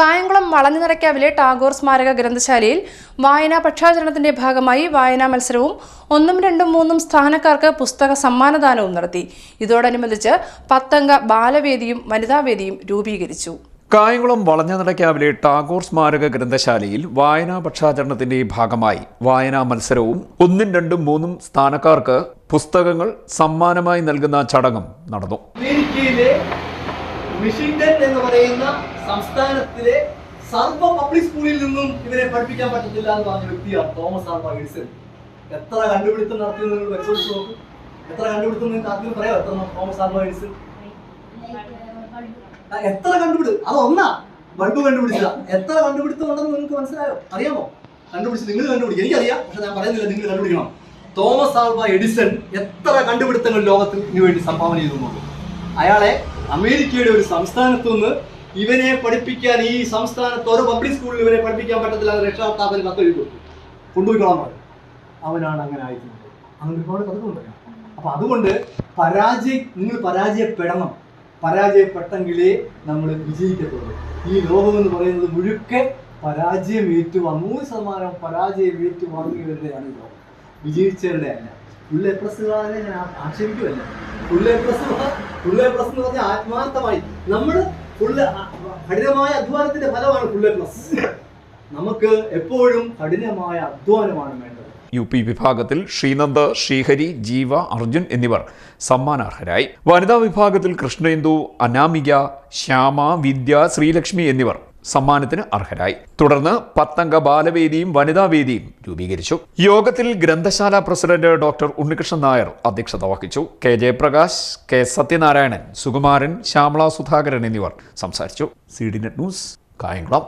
കായംകുളം വളഞ്ഞുനിറയ്ക്കാവിലെ ടാഗോർ സ്മാരക ഗ്രന്ഥശാലയിൽ വായനാ പക്ഷാചരണത്തിന്റെ ഭാഗമായി വായനാ മത്സരവും ഒന്നും രണ്ടും മൂന്നും സ്ഥാനക്കാർക്ക് പുസ്തക സമ്മാനദാനവും നടത്തി. ഇതോടനുബന്ധിച്ച് പത്തംഗ ബാലവേദിയും വനിതാവേദിയും രൂപീകരിച്ചു. കായംകുളം വളഞ്ഞനടയ്ക്കാവിലെ ടാഗോർ സ്മാരക ഗ്രന്ഥശാലയിൽ വായനാ പക്ഷാചരണത്തിന്റെ ഭാഗമായി വായനാ മത്സരവും ഒന്നും രണ്ടും മൂന്നും സ്ഥാനക്കാർക്ക് പുസ്തകങ്ങൾ സമ്മാനമായി നൽകുന്ന ചടങ്ങും നടന്നു. മിഷിഗൻ എന്ന് പറയുന്ന സംസ്ഥാനത്തിലെ സർവ പബ്ലിക് സ്കൂളിൽ നിന്നും ഇവരെ പഠിപ്പിക്കാൻ പറ്റത്തില്ല എന്ന് പറഞ്ഞ വ്യക്തിയാണ് തോമസ് ആൽവ എഡിസൺ. എത്ര കണ്ടുപിടുത്തം നടത്തി നിങ്ങൾ പരിശോധിച്ച് നോക്കും. എത്ര കണ്ടുപിടുത്തം നിങ്ങൾക്ക് പറയാം എത്ര തോമസ് ആൽവ എഡിസൺ? എത്ര കണ്ടുപിടുത്തം അത് ഒന്നാ. ബൾബ് കണ്ടുപിടിച്ച എത്ര കണ്ടുപിടുത്തം ഉണ്ടെന്ന് നിങ്ങൾക്ക് മനസ്സിലായോ? അറിയാമോ? കണ്ടുപിടിച്ച് നിങ്ങൾ കണ്ടുപിടിക്കും. എനിക്കറിയാം പക്ഷെ ഞാൻ പറയുന്നില്ല നിങ്ങൾ കണ്ടുപിടിക്കണം. തോമസ് ആൽവ എഡിസൺ എത്ര കണ്ടുപിടുത്തങ്ങൾ ലോകത്തിന് വേണ്ടി സംഭാവന ചെയ്തു നോക്കും. അയാളെ അമേരിക്കയുടെ ഒരു സംസ്ഥാനത്തു നിന്ന് ഇവനെ പഠിപ്പിക്കാൻ ഈ സംസ്ഥാനത്ത് ഒരു പബ്ലിക് സ്കൂളിൽ ഇവനെ പഠിപ്പിക്കാൻ പറ്റത്തില്ല അത് രക്ഷാകർത്താവിന് കത്ത് എഴുതി കൊടുത്തു. കൊണ്ടുപോയിക്കോളാൻ പറഞ്ഞു. അവനാണ് അങ്ങനെ അയക്കുന്നത് അങ്ങനെ ഒരുപാട് കഥകളുണ്ട് അപ്പൊ അതുകൊണ്ട് പരാജയം നിങ്ങൾ പരാജയപ്പെടണം. പരാജയപ്പെട്ടെങ്കിലേ നമ്മൾ വിജയിക്കത്തുള്ളൂ. ഈ ലോകം എന്ന് പറയുന്നത് മുഴുക്കെ പരാജയം ഏറ്റുവാങ്ങും നൂറ് ശതമാനം പരാജയം ഏറ്റുവാങ്ങിയവരുടെയാണ് ഈ ലോകം. വിജയിച്ചവരുടെ അല്ല ഫുൾ എ പ്ലസ്സുകാരെ ഞാൻ ആക്ഷേപിക്കുമല്ല full A plus full A plus എന്ന് പറഞ്ഞാൽ ആത്മാർത്ഥമായി നമ്മൾ ഫുള്ള് കഠിനമായ അധ്വാനത്തിന്റെ ഫലമാണ് ഫുൾ എ പ്ലസ് നമുക്ക് എപ്പോഴും കഠിനമായ അധ്വാനമാണ് വേണ്ടത്. യു പി വിഭാഗത്തിൽ ശ്രീനന്ദ് ശ്രീഹരി ജീവ അർജുൻ എന്നിവർ സമ്മാനാർഹരായി. വനിതാ വിഭാഗത്തിൽ കൃഷ്ണേന്ദു അനാമിക ശ്യാമ വിദ്യ ശ്രീലക്ഷ്മി എന്നിവർ സമ്മാനത്തിന് അർഹരായി. തുടർന്ന് പത്തംഗ ബാലവേദിയും വനിതാവേദിയും രൂപീകരിച്ചു. യോഗത്തിൽ ഗ്രന്ഥശാല പ്രസിഡന്റ് ഡോക്ടർ ഉണ്ണികൃഷ്ണൻ നായർ അധ്യക്ഷത വഹിച്ചു. കെ ജയപ്രകാശ് കെ സത്യനാരായണൻ സുകുമാരൻ ശ്യാമള സുധാകരൻ എന്നിവർ സംസാരിച്ചു. C D Net News Kayamkulam.